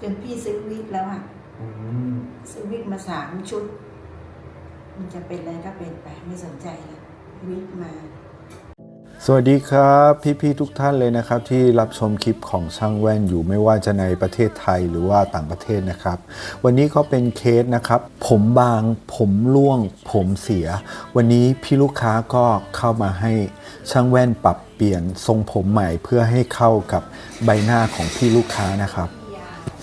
จนพี่ซื้อวิกแล้วอะอืมซื้อวิกมาสามชุด มันจะเป็นอะไรก็เป็นไปไม่สนใจแล้ววิกมาสวัสดีครับพี่ๆทุกท่านเลยนะครับ ที่รับชมคลิปของช่างแว่นอยู่ไม่ว่าจะในประเทศไทยหรือว่าต่างประเทศนะครับ วันนี้ก็เป็นเคสนะครับ ผมบางผมร่วง ผมเสีย วันนี้พี่ลูกค้าก็เข้ามาให้ช่างแว่นปรับเปลี่ยนทรงผมใหม่เพื่อให้เข้ากับใบหน้าของพี่ลูกค้านะครับ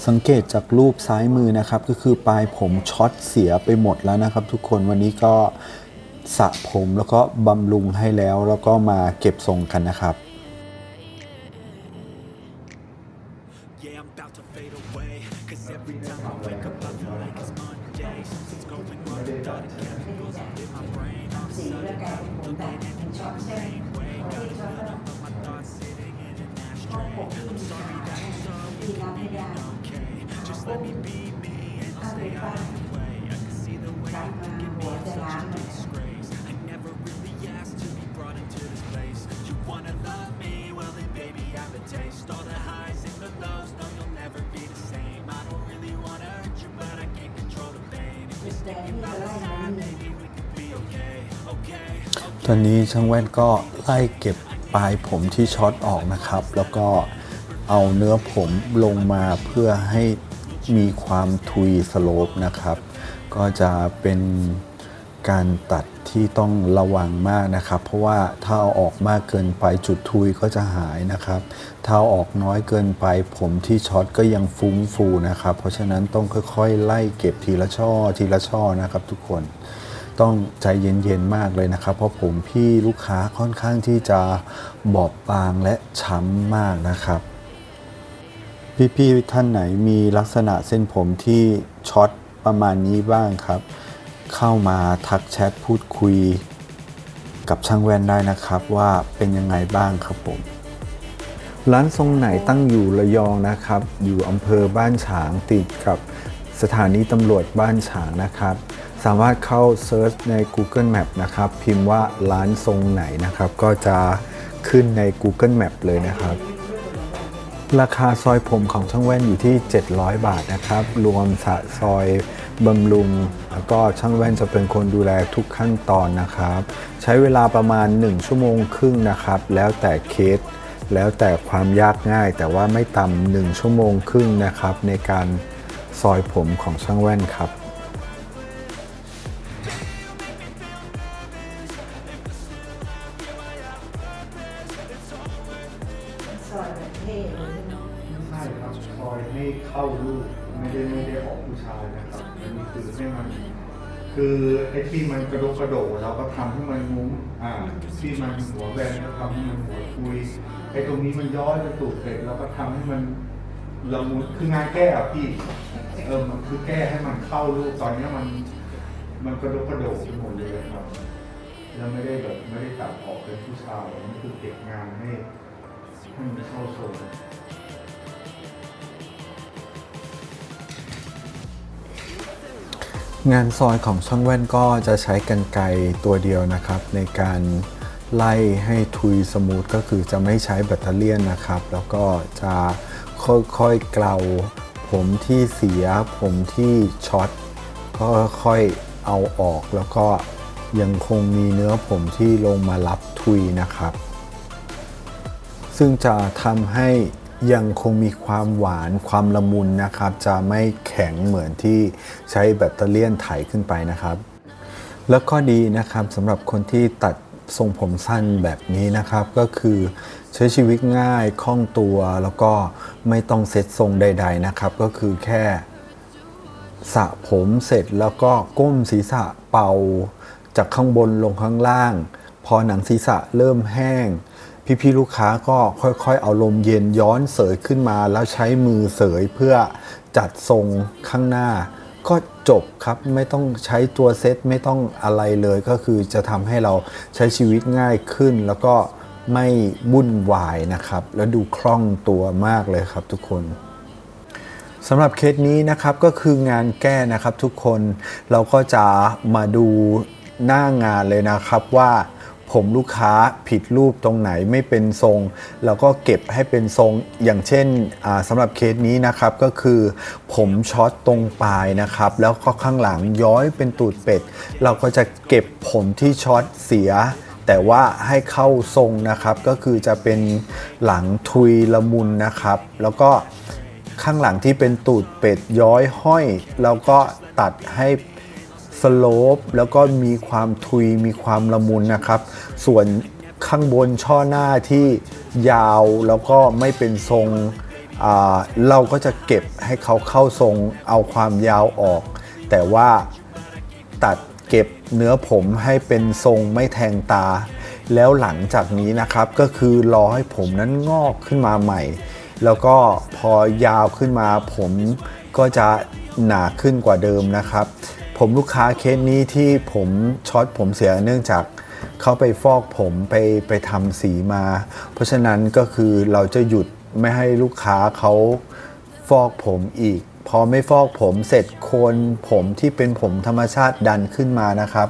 สังเกตจากรูปซ้ายมือนะครับ ก็คือปลายผมช็อตเสียไปหมดแล้วนะครับ ทุกคนวันนี้ก็สระผมแล้วก็บำรุงให้แล้ว แล้วก็มาเก็บทรงกันนะครับสีละกาผมแตกเป็นช็อตแดง Just let me be me and ถ้าเป็นบ้าน way. I can see the way กลับมาหัวจะล้างเลย disgrace. I never really asked to be brought into this place. You wanna love me? Well, then, baby, have a taste. All the highs and the lows. No, you'll never be the same. I don't really wanna hurt you, but I can't control the pain. If you're แต่ที่จะไล่มานี่ maybe we could be okay, okay. ตอนนี้ช่างแว่นก็ไล่เก็บปลายผมที่ช็อตออกนะครับ แล้วก็เอาเนื้อผมลงมาเพื่อให้ มีความทุยสโลปนะครับ ก็จะเป็นการตัดที่ต้องระวังมากนะครับ เพราะว่าถ้าเอาออกมากเกินไปจุดทุยก็จะหายนะครับ ถ้าเอาออกน้อยเกินไป ผมที่ช็อตก็ยังฟุ้งฟูนะครับ เพราะฉะนั้นต้องค่อยๆ ไล่เก็บทีละช่อทีละช่อนะครับ ทุกคนต้องใจเย็นๆมากเลยนะครับ เพราะผมพี่ลูกค้าค่อนข้างที่จะบอบบางและช้ำมากนะครับ พี่ๆท่านไหนมีลักษณะเส้นผมที่ช็อตประมาณนี้บ้างครับ เข้ามาทักแชทพูดคุย กับช่างแว่นได้นะครับว่าเป็นยังไงบ้างครับผม ร้านทรงไหนตั้งอยู่ระยองนะครับ อยู่อำเภอบ้านฉางติดกับสถานีตำรวจบ้านฉางนะครับ สามารถเข้าเซิร์ชใน Google Map นะครับ พิมพ์ว่าร้านทรงไหนนะครับ ก็จะขึ้นใน Google Map เลยนะครับ ราคาซอยผมของช่างแว่นอยู่ที่ 700 บาทนะครับ รวมสะซอยบำรุง แล้วก็ช่างแว่นจะเป็นคนดูแลทุกขั้นตอนนะครับ ใช้เวลาประมาณ 1 ชั่วโมงครึ่งนะครับ แล้วแต่เคส แล้วแต่ความยากง่าย แต่ว่าไม่ต่ำหนึ่งชั่วโมงครึ่งนะครับ ในการซอยผมของช่างแว่นครับ คือไอ้ที่มันกระโดดกระโดดเราก็ทำให้มันงุ้มอ่าที่มันหัวแบนก็ทำให้มันหัวคุยไอ้ตรงนี้มันย้อยกระตุกเสร็จเราก็ทำให้มันละมุนคืองานแก้อะพี่เออมันคือแก้ให้มันเข้าลูกตอนนี้มัน มันกระโดดกระโดดไปหมดเลยครับแล้วไม่ได้แบบไม่ได้ตัดออกเป็นผู้ชายมันคือเก็บงานให้ให้มันเข้าทรง งานซอยของช่างแว่นก็จะใช้กันไกรตัวเดียวนะครับ ในการไล่ให้ทุยสมูทก็คือจะไม่ใช้แบตเตอรี่นนะครับ แล้วก็จะค่อยๆเกลาผมที่เสียผมที่ช็อตก็ค่อยๆเอาออก แล้วก็ยังคงมีเนื้อผมที่ลงมารับทุยนะครับ ซึ่งจะทำให้ ยังคงมีความหวานความละมุนนะครับ จะไม่แข็งเหมือนที่ใช้แบตเตอรี่ไถขึ้นไปนะครับ แล้วก็ดีนะครับสำหรับคนที่ตัดทรงผมสั้นแบบนี้นะครับก็คือใช้ชีวิตง่ายคล่องตัวแล้วก็ไม่ต้องเซ็ตทรงใด ๆนะครับ ก็คือแค่สระผมเสร็จแล้วก็ก้มศีรษะเป่า จากข้างบนลงข้างล่าง พอหนังศีรษะเริ่มแห้ง พี่ๆลูกค้าก็ค่อยๆ เอาลมเย็นย้อนเสยขึ้นมา แล้วใช้มือเสยเพื่อจัดทรงข้างหน้า ก็จบครับไม่ต้องใช้ตัวเซตไม่ต้องอะไรเลยก็คือจะทำให้เราใช้ชีวิตง่ายขึ้น แล้วก็ไม่วุ่นวายนะครับ แล้วดูคล่องตัวมากเลยครับทุกคนสำหรับเคสนี้นะครับก็คืองานแก้นะครับทุกคนเราก็จะมาดูหน้างานเลยนะครับว่า ผมลูกค้าผิดรูปตรงไหนไม่เป็นทรง แล้วก็เก็บให้เป็นทรงอย่างเช่นสำหรับเคสนี้นะครับก็คือ ผมช็อตตรงปลายนะครับ แล้วก็ข้างหลังย้อยเป็นตูดเป็ด เราก็จะเก็บผมที่ช็อตเสียแต่ว่าให้เข้าทรงนะครับก็คือจะเป็นหลังทุยละมุนนะครับ แล้วก็ข้างหลังที่เป็นตูดเป็ดย้อยห้อย แล้วก็ตัดให้ สโลปแล้วก็มีความทุยมีความละมุนนะครับ ส่วนข้างบนช่อหน้าที่ยาวแล้วก็ไม่เป็นทรงอ่าเราก็จะเก็บให้เขาเข้าทรงเอาความยาวออก แต่ว่าตัดเก็บเนื้อผมให้เป็นทรงไม่แทงตา แล้วหลังจากนี้นะครับก็คือรอให้ผมนั้นงอกขึ้นมาใหม่ แล้วก็พอยาวขึ้นมาผมก็จะหนาขึ้นกว่าเดิมนะครับ ผมลูกค้าเคสนี้ที่ผมช็อตผมเสียเนื่องจากเขาไปฟอกผมไปไปทำสีมา เพราะฉะนั้นก็คือเราจะหยุดไม่ให้ลูกค้าเขาฟอกผมอีก พอไม่ฟอกผมเสร็จโคนผมที่เป็นผมธรรมชาติดันขึ้นมานะครับ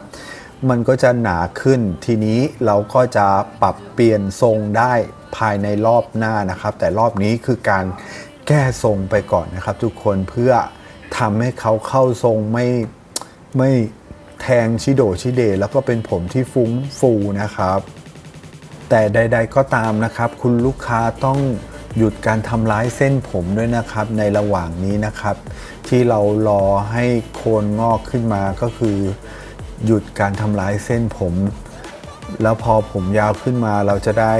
มันก็จะหนาขึ้นทีนี้เราก็จะปรับเปลี่ยนทรงได้ภายในรอบหน้านะครับ แต่รอบนี้คือการแก้ทรงไปก่อนนะครับ ทุกคนเพื่อทำให้เขาเข้าทรงไม่ ไม่แทงชิโดชิเด แล้วก็เป็นผมที่ฟุ้งฟูนะครับ แต่ใด ๆ ก็ตามนะครับ คุณลูกค้าต้องหยุดการทำร้ายเส้นผมด้วยนะครับ ในระหว่างนี้นะครับ ที่เรารอให้โคนงอกขึ้นมาก็คือ หยุดการทำร้ายเส้นผม แล้วพอผมยาวขึ้นมาเราจะได้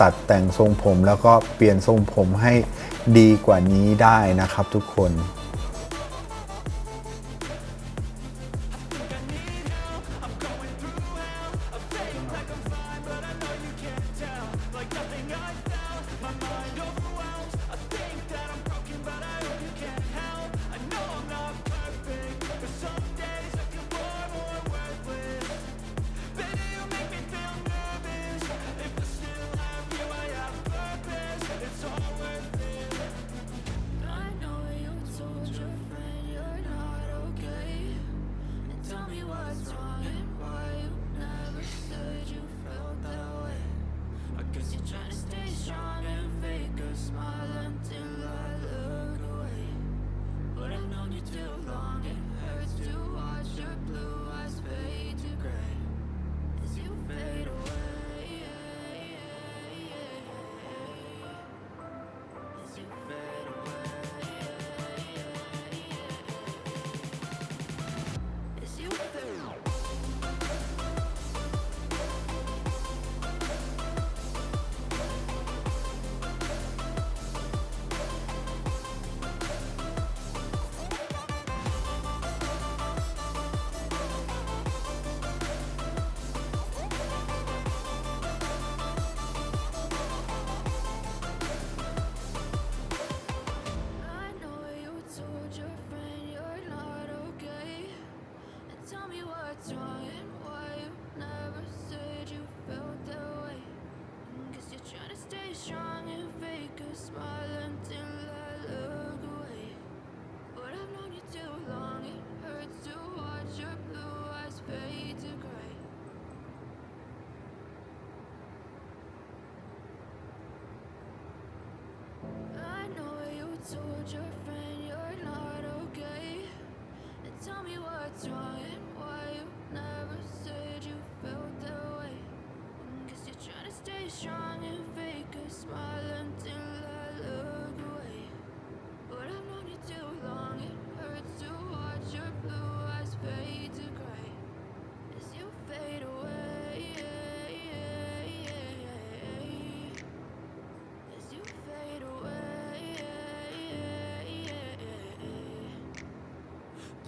ตัดแต่งทรงผมแล้วก็เปลี่ยนทรงผมให้ดีกว่านี้ได้นะครับทุกคน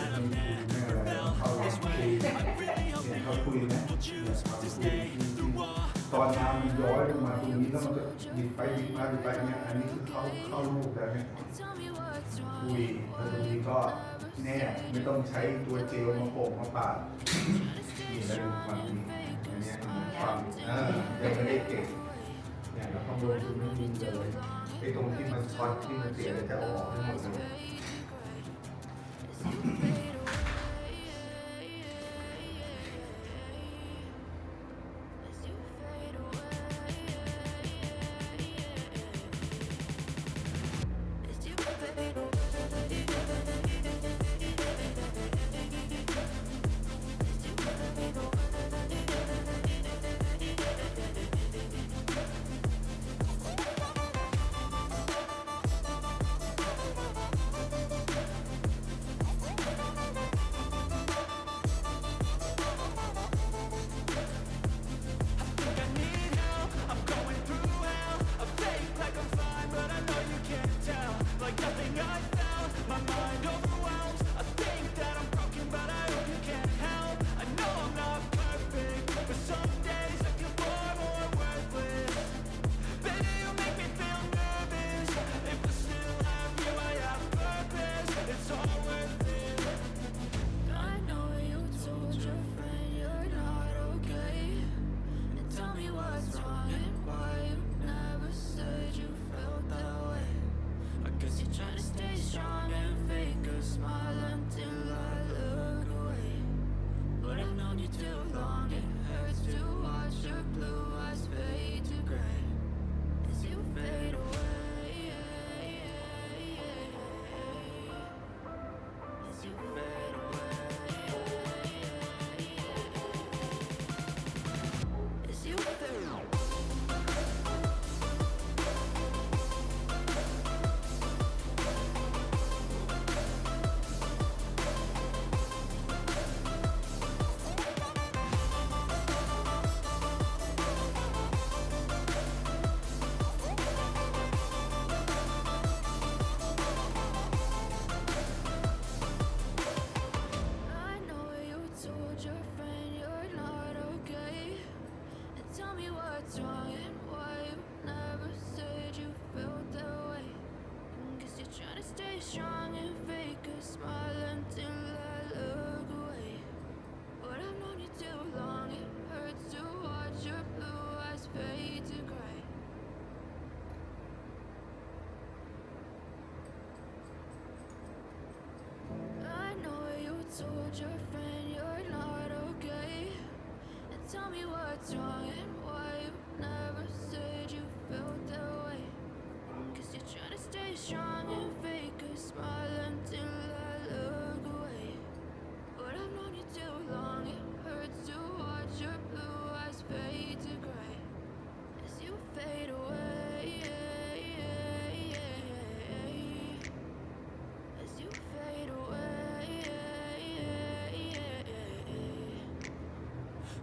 าคุยนะเนี่ยเขาคุยจริงๆตอนน้ำมันย้อยลงมาตรงนี้แล้วมันก็ดิบไปดิบมาดิบไปเนี่ยอันนี้คือเข้าเข้าลูกแล้วเนี่ยคุยแล้วตรงนี้ก็แน่ไม่ต้องใช้ตัวเจลมาโปะมาปาดนี่แล้วดูความดีอันเนี้ยความเออยังไม่ได้เก่งเนี่ยแล้วข้างบนคือไม่มีเลยไอ้ตรงที่มันช็อตที่มันเสียเลยจะเอาออกให้หมดเลย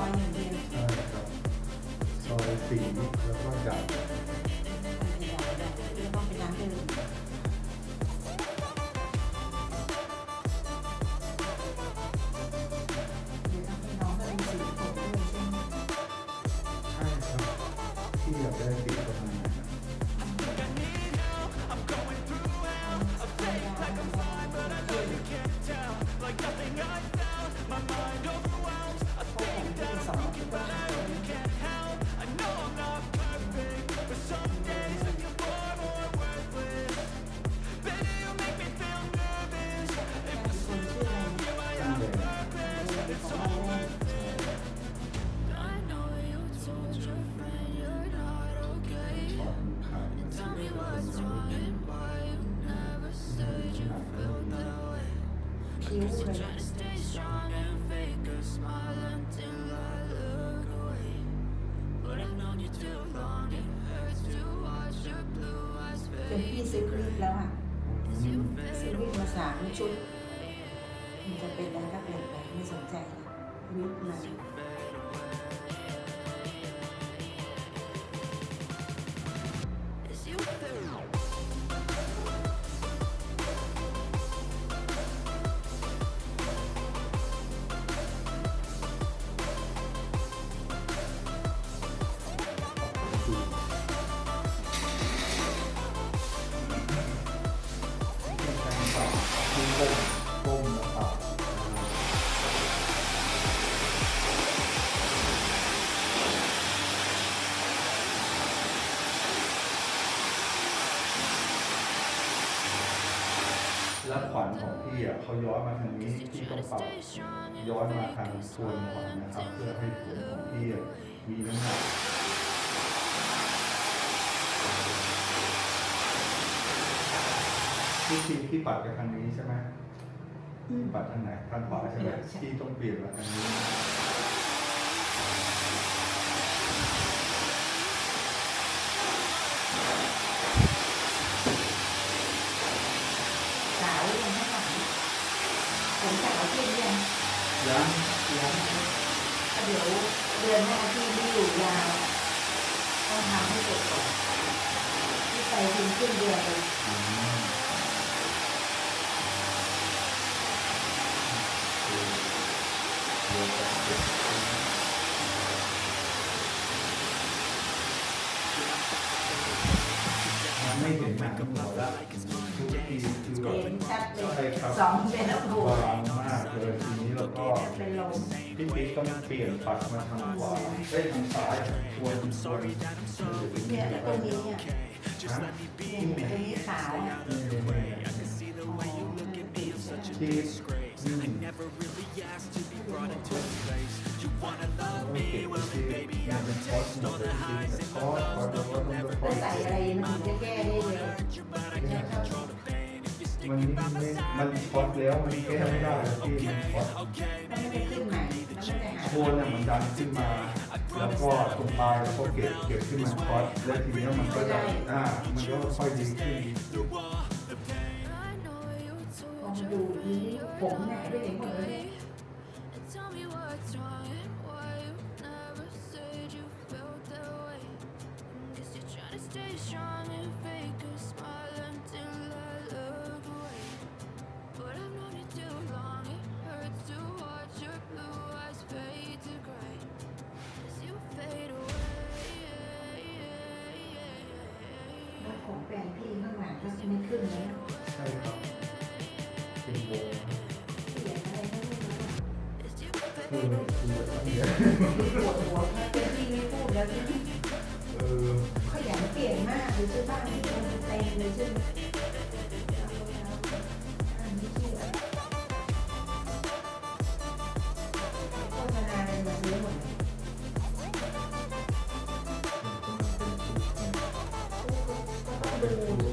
อยอย่างเดียวใช่ครับซอยสีแล้วก็ดับไม่ได้แล้วต้องเป็นร้านเดิมเดี๋ยวต้องให้น้องเขาเป็นสีผมด้วยใช่ไหม ใช่ครับที่อยากได้สี จน fade. พี่ซื้อคลิปแล้วอะ As you ซื้อ fade วิกมาสามชุด มันจะเป็นอะไรก็เป็นไปไม่สนใจเลยวิกมา วัญของพี่อะเขาย้อนมาทางนี้พี่ต้องปรับ Stay strong and ย้อนมา fake ทาง a ส่วนขวัญ smile นะครับ until เพื่อให้ผม I ของ look พี่อะมีน้ำหนักพี่ทีพี่ปัดไปทางนี้ใช่ไหมปัดทางไหนทางขวาใช่ไหมพี่ต้องเปลี่ยนมาทางนี้ สาวยังไม่หลังผมสาวขึ้นยัง ยังยังเดี๋ยวเดือนหน้าที่ไม่อยู่ยาวต้องทำให้เสร็จก่อนที่ไปทิ้งขึ้นเดือนเลย ไม่เห็นหนังหัวล้วทุกทีคือเห็นชัดเลใช่ยครับสองเป็นแล้วโผล่บางมากเลยทีนี้เราก็เป็นลมพี่ปิ๊กต้องเปลี่ยนปัดมาทางขวาเอ้ทางซ้ายชวนชวนเนี่ยแล้วตรงนี้เนี่ะเนี่ยตรงนี้ขาวอะนี่นี่นี่อ๋อมันติดใช่ไมที่อืม Never really asked to be brought into a place. You wanna love ต้อง me, เก็บที่ then baby มัน I เป็น would คอส taste หม all ดเล the ยที่ highs เป็น and ค the อส lows. คอส No, แต้อง never คอไปสใส่อะไรมันถึงจะแก้ได้เลยมันไม่ by my ไม่ side, มันช็อตแล้วมันแก้ไม่ได้แล้วพี่มันช็อต okay. มันไม่ได้ขึ้นไหนมันไม่ได้หาโคนน่ะมันดันขึ้นมา แล้วก็ตรงปลายแล้วก็เก็บเก็บที่มันช็อตแล้วทีนี้มันก็จะอ่ามันก็ค่อยดีขึ้นลองดู your ที friend นี้ you're ผมหายไป not ไหนหมดเลย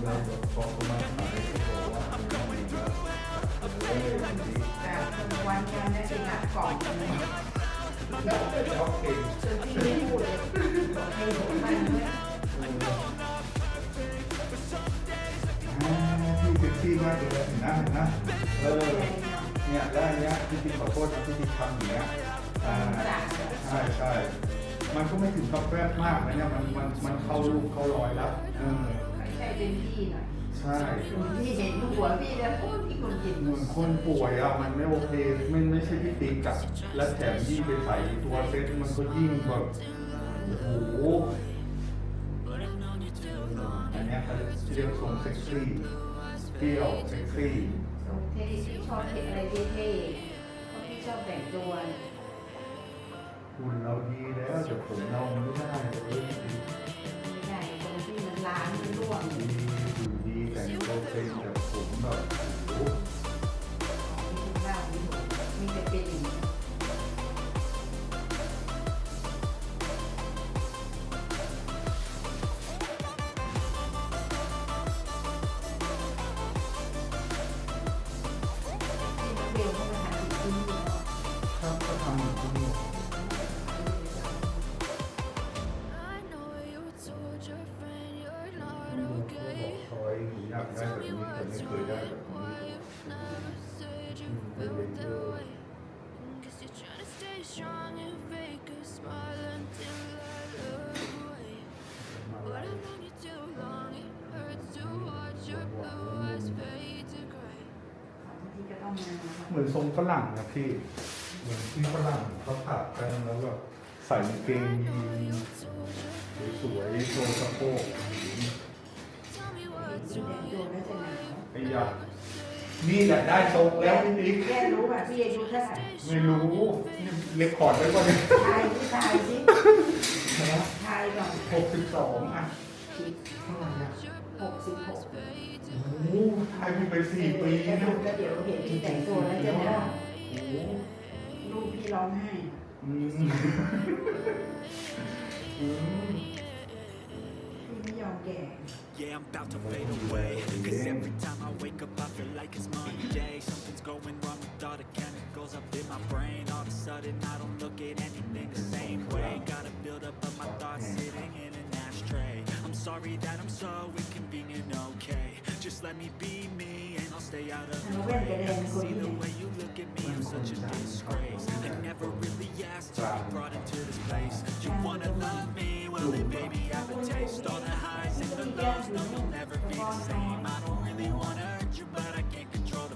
วันแค่นกันได้เป็นหลักกล่องเลยชอเก่งจนพี่ไม่พูดเลยบอกให้หนูมันด้วยพี่เซ็กซี่มากเลยเห็นนะเห็นนะเออเนี่ยแล้วอันเนี้ยพี่ติ๊กขอโทษนะพี่ติ๊กทำอย่างเงี้ยอ่าอ่าช่ใช่มันก็ไม่ถึงกับแฟบมากนะเนี่ยมันมันมันเข้าลูกเข้ารอยแล้วเออ เป็นพี่หน่อยใช่พี่เห็นหัวพี่แล้วโอ้พี่คนกินเหมือนคนป่วยอะมันไม่โอเคไม่ไม่ใช่พี่ติ๊กอะและแถมยิ่งไปใส่ตัวเซ็ตมันก็ยิ่งแบบโอ้โหอันเนี้ยเขาเรียกทรงเซ็กซี่เปรี้ยวเซ็กซี่ทรงเท่พี่ชอบเห็นอะไรเท่ๆเพราะพี่ชอบแต่งตัวหุ่นเราดีแล้วแต่ผมเราไม่ได้เลยไม่ได้ต ร้างมันร่วงดีแต่งตัวเป็นแต่ผมแบบ เหมือนทรงฝรั่งนะพี่ เหมือนที่ฝรั่งเขาถักกันแล้วแบบใส่กางเกงยีน Told your สวยๆโชว์สะโพก tell me what's ที่แต่ง wrong ตัวแล้วจะหนาวไอ้ยานี่แหละได้ทรงแล้วพี่ติ๊กแค่รู้ป่ะพี่อายุเท่าไหร่ไม่รู้นี่เรคคอร์ดไว้ก่อนเนี่ยทายที่ทายสิทายก่อนหกสิบสองอะเท่าไหร่อะ หกสิบหก โอ้โหทายพี่ไปสี่ปี แล้ แล้ว ว ก็เดี๋ยวเห็นที่แต่งตัวแล้วจะหนาว โอ้โห ลูกพี่ร้องไห้ อืมอืม พี่ไม่ยอมแก่ Yeah, I'm about to fade away. Cause every time I wake up, I feel like it's Monday. Something's going wrong with all the chemicals up in my brain. All of a sudden, I don't look at anything the same way. Gotta build up of my thoughts sitting in an ashtray. I'm sorry that I'm so inconvenient, okay? Just let me be me and I'll stay out of the way. I can see the way you look at me, I'm such a disgrace. I never really asked to be brought into this place. You wanna love me? Well, then baby, have a taste. All the highs and the lows, no, you'll never be the same. I don't really wanna hurt you, but I can't control the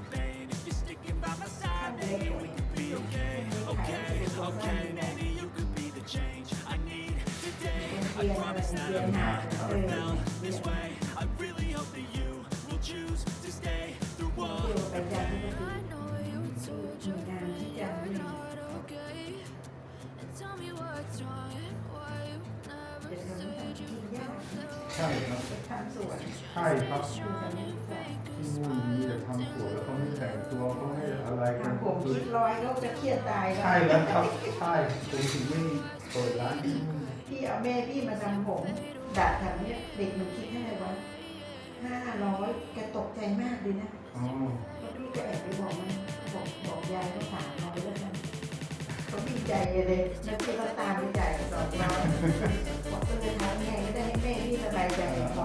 I promise that I'm not gonna feel this way. I really hope that you will choose to stay through all ยวไปจันทร์ก็ I know you told your งานที่จันทร์ด้วย not okay. And tell me what's wrong and why you never จะทำ said ที่ you ยากใช่ครับทำสวย ใช่ครับที่นู่นมีแต่ทำสวยแล้วเขาไม่แต่งตัวเขาไม่อะไรกันผมคิดร้อยก็จะเครียดตายแล้ว ใช่แล้วครับ ใช่ผมถึงไม่เปิดร้านที่นู่น เอาแม่พี่มาทำผมด่าทำเนี่ยเด็กมันคิดให้ไว้ห้าร้อยแกตกใจมากเลยนะอ๋อแล้วพี่ก็แอบไปบอกมันบอกบอกยายก็สามร้อยแล้วกันเขาดีใจเลยแล้วพี่ก็ตามไปจ่ายสองร้อยบอกก็เลยทำไงก็ได้ให้แม่พี่สบายใจขอ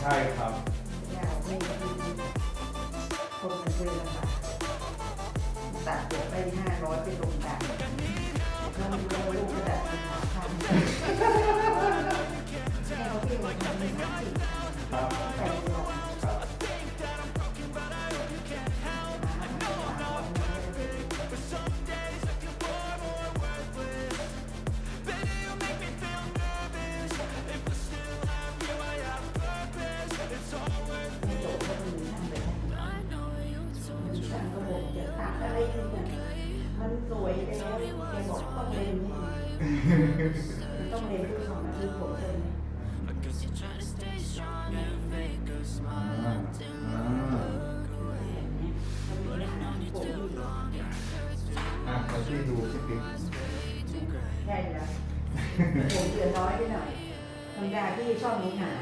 ใช่ครับอย่าไม่ดีคนมันเคยลำบากตัดเไปห้าร้อยไปลงดันก็มีลูกกระดาษเป็นสาพันแค่เขาพียงทำ ต้องเรียนด้วยสองนาทีผมเลย Cause you're trying to stay strong and fake a smile อ่า until อ่าช่วยดูพี่ติ๊กใช่แล้วผมเหลือน้อยไปหน่อยธรรมดาที่ชอบมีหา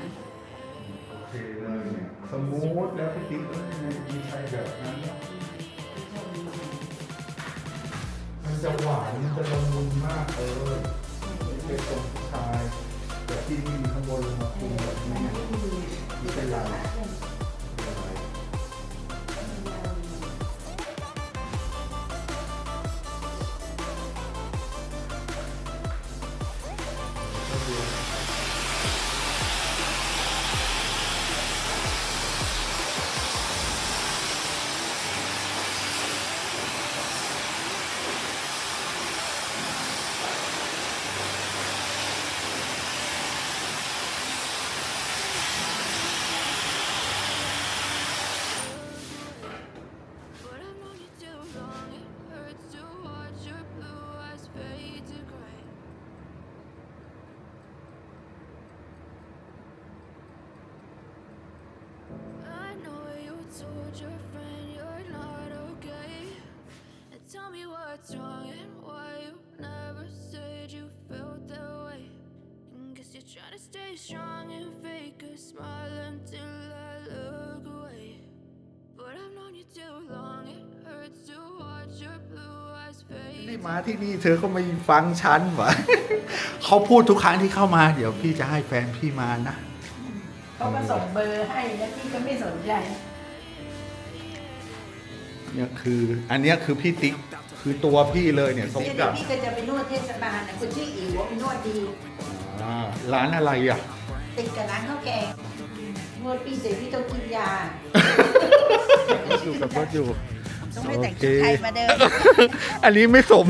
โอเคเลยเนี่ยสมูทแล้วพี่ติ๊กเอ้ยม่ไม่ใช่แบบนั้นหรอมันจะหวานมันจะละมุนมากเลย เป็นทรงผู้ชายแต่ที่มีข้างบนลงมาคุมแบบนี้เป็นไร eyes fade. นี่มาที่นี่เธอก็ไม่ฟังฉันวะเขาพูดทุกครั้งที่เข้ามา เดี๋ยวพี่จะให้แฟนพี่มานะเขาก็ส่งเบอร์ให้แล้วพี่ก็ไม่สนใจเนี่ยคืออันเนี้ยคือพี่ติ๊กคือตัวพี่เลยเนี่ยสมเดี๋ยวกับพี่ก็จะไปนวดเทศบาลนะคนชื่ออิ๋วไปนวดดี อ่าร้านอะไรอะ ติดกับร้านข้าวแกงนวดพี่เสร็จพี่ต้องกินยา อยู่กับรถอยู่ ต้องไม่แต่งชุดไทยมาเดินอันนี้ไม่สม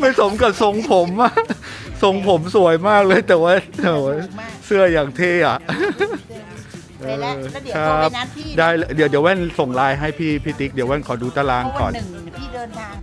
ไม่สมกับทรงผมอะทรงผมสวยมากเลยแต่ว่าโอ้ยเสื้ออย่างเท่อะไปแล้วแล้วเดี๋ยวคโทรรัไปนัดพี่ได้เลยเดี๋ยวเดี๋ยวแว่นส่งไลน์ให้พี่พี่ติ๊กเดี๋ยวแว่นขอดูตารางเพราะก่อวันนหนึ่งพี่เดินทาง